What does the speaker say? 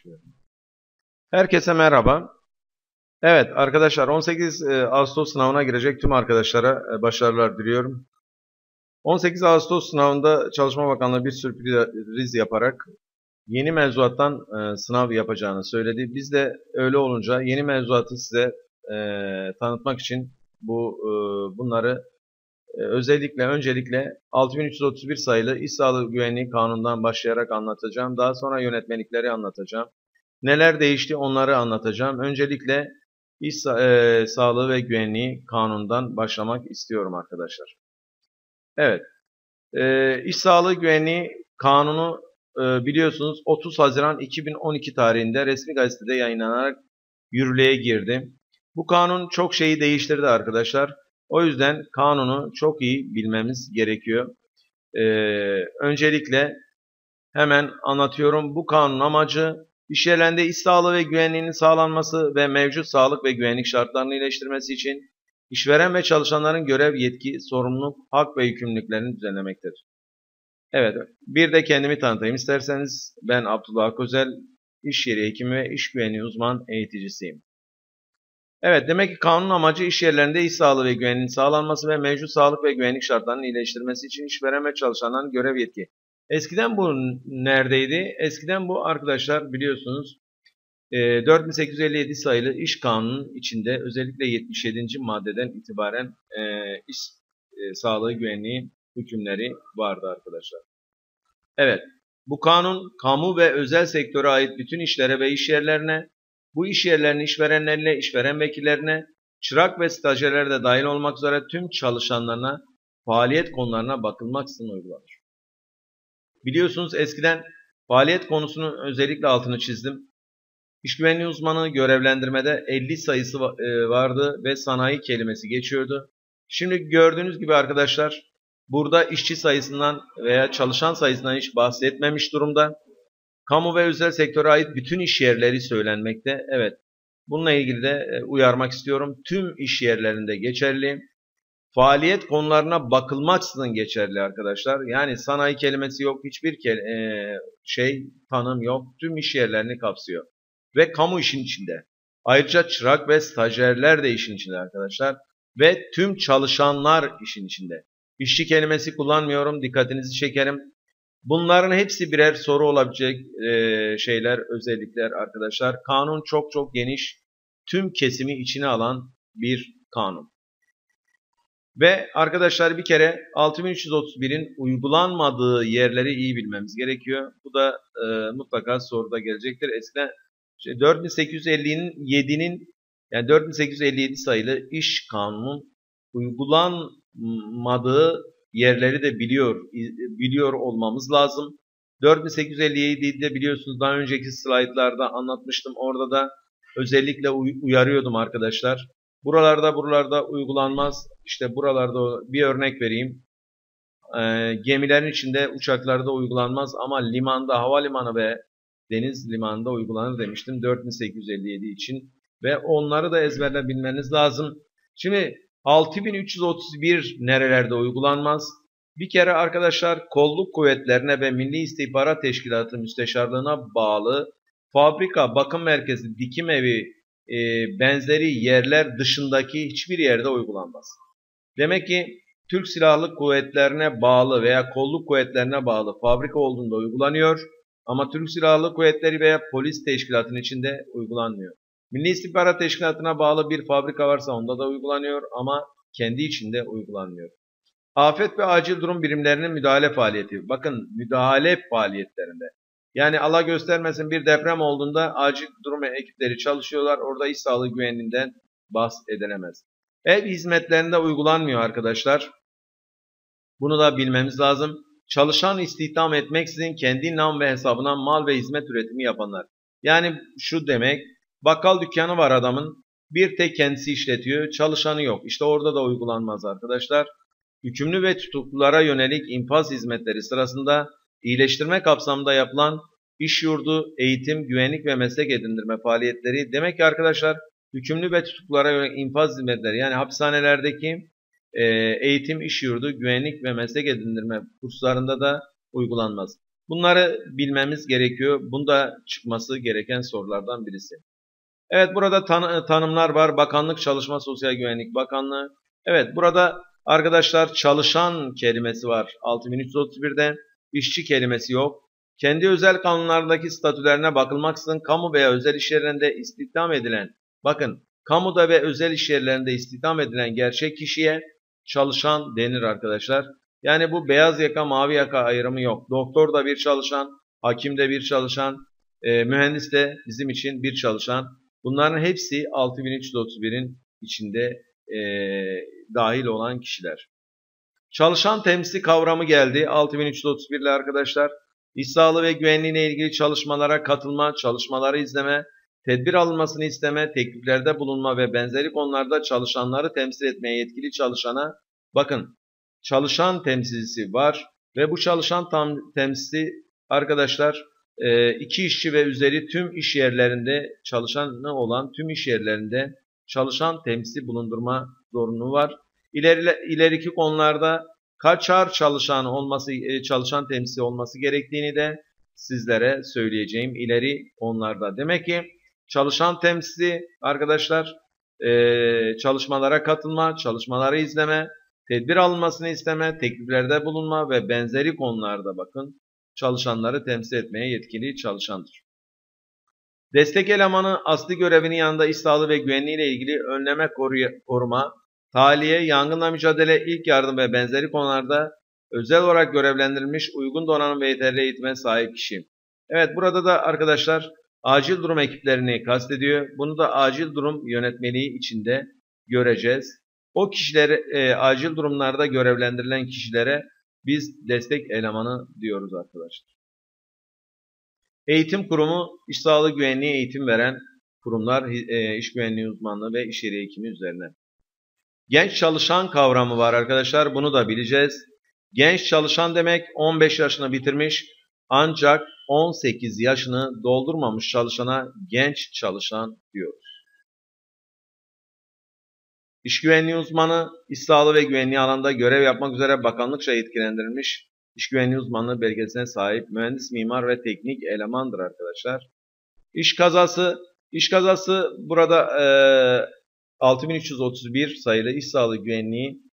başlıyorum. Herkese merhaba. Evet arkadaşlar 18 e, Ağustos sınavına girecek tüm arkadaşlara e, başarılar diliyorum. 18 Ağustos sınavında Çalışma Bakanlığı bir sürpriz yaparak yeni mevzuattan e, sınav yapacağını söyledi. Biz de öyle olunca yeni mevzuatı size tanıtmak için bu bunları özellikle öncelikle 6331 sayılı İş Sağlığı Güvenliği Kanunu'ndan başlayarak anlatacağım. Daha sonra yönetmelikleri anlatacağım. Neler değişti onları anlatacağım. Öncelikle İş e, Sağlığı ve Güvenliği Kanunundan başlamak istiyorum arkadaşlar. Evet. E, İş Sağlığı Güvenliği Kanunu e, biliyorsunuz 30 Haziran 2012 tarihinde resmi gazetede yayınlanarak yürürlüğe girdi. Bu kanun çok şeyi değiştirdi arkadaşlar. O yüzden kanunu çok iyi bilmemiz gerekiyor. Ee, öncelikle hemen anlatıyorum. Bu kanun amacı İş yerlerinde iş sağlığı ve güvenliğinin sağlanması ve mevcut sağlık ve güvenlik şartlarını iyileştirmesi için işveren ve çalışanların görev, yetki, sorumluluk, hak ve yükümlülüklerini düzenlemektedir. Evet, bir de kendimi tanıtayım isterseniz. Ben Abdullah Közel, iş yeri hekimi ve iş güvenliği uzman eğiticisiyim. Evet, demek ki kanun amacı iş yerlerinde iş sağlığı ve güvenliğinin sağlanması ve mevcut sağlık ve güvenlik şartlarının iyileştirmesi için işveren ve çalışanların görev, yetki, Eskiden bu neredeydi? Eskiden bu arkadaşlar biliyorsunuz 4857 sayılı iş kanunun içinde özellikle 77. maddeden itibaren iş sağlığı güvenliği hükümleri vardı arkadaşlar. Evet, bu kanun kamu ve özel sektöre ait bütün işlere ve iş yerlerine, bu iş yerlerinin işverenlerine, işveren vekillerine, çırak ve stajyerler de dahil olmak üzere tüm çalışanlarına faaliyet konularına bakılmaksızın uygulanır. Biliyorsunuz eskiden faaliyet konusunun özellikle altını çizdim. İş güvenliği uzmanı görevlendirmede 50 sayısı e, vardı ve sanayi kelimesi geçiyordu. Şimdi gördüğünüz gibi arkadaşlar burada işçi sayısından veya çalışan sayısından hiç bahsetmemiş durumda. Kamu ve özel sektöre ait bütün iş yerleri söylenmekte. Evet bununla ilgili de e, uyarmak istiyorum. Tüm iş yerlerinde geçerli faaliyet konularına bakılmaksızın geçerli arkadaşlar. Yani sanayi kelimesi yok, hiçbir e, şey tanım yok. Tüm iş yerlerini kapsıyor. Ve kamu işin içinde. Ayrıca çırak ve stajyerler de işin içinde arkadaşlar. Ve tüm çalışanlar işin içinde. İşçi kelimesi kullanmıyorum, dikkatinizi çekerim. Bunların hepsi birer soru olabilecek e, şeyler, özellikler arkadaşlar. Kanun çok çok geniş, tüm kesimi içine alan bir kanun. Ve arkadaşlar bir kere 6331'in uygulanmadığı yerleri iyi bilmemiz gerekiyor. Bu da e, mutlaka soruda gelecektir. Eskiden işte 4850'nin 7'nin yani 4857 sayılı iş kanunun uygulanmadığı yerleri de biliyor biliyor olmamız lazım. 4857'de biliyorsunuz daha önceki slaytlarda anlatmıştım. Orada da özellikle uyarıyordum arkadaşlar. Buralarda buralarda uygulanmaz. İşte buralarda bir örnek vereyim. E, gemilerin içinde uçaklarda uygulanmaz ama limanda, havalimanı ve deniz limanında uygulanır demiştim 4857 için. Ve onları da ezberle bilmeniz lazım. Şimdi 6331 nerelerde uygulanmaz? Bir kere arkadaşlar kolluk kuvvetlerine ve Milli İstihbarat Teşkilatı Müsteşarlığına bağlı fabrika, bakım merkezi, dikim evi e, benzeri yerler dışındaki hiçbir yerde uygulanmaz. Demek ki Türk Silahlı Kuvvetlerine bağlı veya kolluk kuvvetlerine bağlı fabrika olduğunda uygulanıyor ama Türk Silahlı Kuvvetleri veya polis teşkilatının içinde uygulanmıyor. Milli İstihbarat Teşkilatı'na bağlı bir fabrika varsa onda da uygulanıyor ama kendi içinde uygulanmıyor. Afet ve acil durum birimlerinin müdahale faaliyeti. Bakın müdahale faaliyetlerinde yani Allah göstermesin bir deprem olduğunda acil durum ekipleri çalışıyorlar. Orada iş sağlığı güvenliğinden bahsedilemez. Ev hizmetlerinde uygulanmıyor arkadaşlar. Bunu da bilmemiz lazım. Çalışan istihdam etmeksizin kendi nam ve hesabına mal ve hizmet üretimi yapanlar. Yani şu demek, bakkal dükkanı var adamın, bir tek kendisi işletiyor, çalışanı yok. İşte orada da uygulanmaz arkadaşlar. Hükümlü ve tutuklulara yönelik infaz hizmetleri sırasında iyileştirme kapsamında yapılan iş yurdu, eğitim, güvenlik ve meslek edindirme faaliyetleri demek ki arkadaşlar hükümlü ve tutuklulara yönelik infaz hizmetleri yani hapishanelerdeki e, eğitim, iş yurdu, güvenlik ve meslek edindirme kurslarında da uygulanmaz. Bunları bilmemiz gerekiyor. Bunda çıkması gereken sorulardan birisi. Evet burada tan tanımlar var. Bakanlık Çalışma Sosyal Güvenlik Bakanlığı. Evet burada arkadaşlar çalışan kelimesi var 6331'de. İşçi kelimesi yok. Kendi özel kanunlardaki statülerine bakılmaksızın kamu veya özel iş yerlerinde istihdam edilen, bakın kamuda ve özel iş yerlerinde istihdam edilen gerçek kişiye çalışan denir arkadaşlar. Yani bu beyaz yaka mavi yaka ayrımı yok. Doktor da bir çalışan, hakim de bir çalışan, e, mühendis de bizim için bir çalışan. Bunların hepsi 6331'in içinde e, dahil olan kişiler. Çalışan temsili kavramı geldi 6331 ile arkadaşlar. İş sağlığı ve güvenliğine ilgili çalışmalara katılma, çalışmaları izleme, tedbir alınmasını isteme, tekliflerde bulunma ve benzeri konularda çalışanları temsil etmeye yetkili çalışana bakın çalışan temsilcisi var ve bu çalışan tam temsili arkadaşlar iki işçi ve üzeri tüm iş yerlerinde çalışan olan tüm iş yerlerinde çalışan temsil bulundurma zorunluluğu var. İleri, ileriki konularda kaçar çalışan olması e, çalışan temsil olması gerektiğini de sizlere söyleyeceğim ileri konularda. Demek ki çalışan temsili arkadaşlar e, çalışmalara katılma, çalışmaları izleme, tedbir alınmasını isteme, tekliflerde bulunma ve benzeri konularda bakın çalışanları temsil etmeye yetkili çalışandır. Destek elemanı asli görevinin yanında iş sağlığı ve güvenliği ile ilgili önleme, koruma, tahliye, yangınla mücadele, ilk yardım ve benzeri konularda özel olarak görevlendirilmiş uygun donanım ve yeterli eğitime sahip kişi. Evet burada da arkadaşlar acil durum ekiplerini kastediyor. Bunu da acil durum yönetmeliği içinde göreceğiz. O kişileri e, acil durumlarda görevlendirilen kişilere biz destek elemanı diyoruz arkadaşlar. Eğitim kurumu iş sağlığı güvenliği eğitim veren kurumlar e, iş güvenliği uzmanlığı ve iş yeri hekimi üzerine. Genç çalışan kavramı var arkadaşlar. Bunu da bileceğiz. Genç çalışan demek 15 yaşını bitirmiş ancak 18 yaşını doldurmamış çalışana genç çalışan diyoruz. İş güvenliği uzmanı, iş sağlığı ve güvenliği alanında görev yapmak üzere bakanlıkça yetkilendirilmiş iş güvenliği uzmanlığı belgesine sahip mühendis, mimar ve teknik elemandır arkadaşlar. İş kazası, iş kazası burada e, 6331 sayılı iş sağlığı güvenliği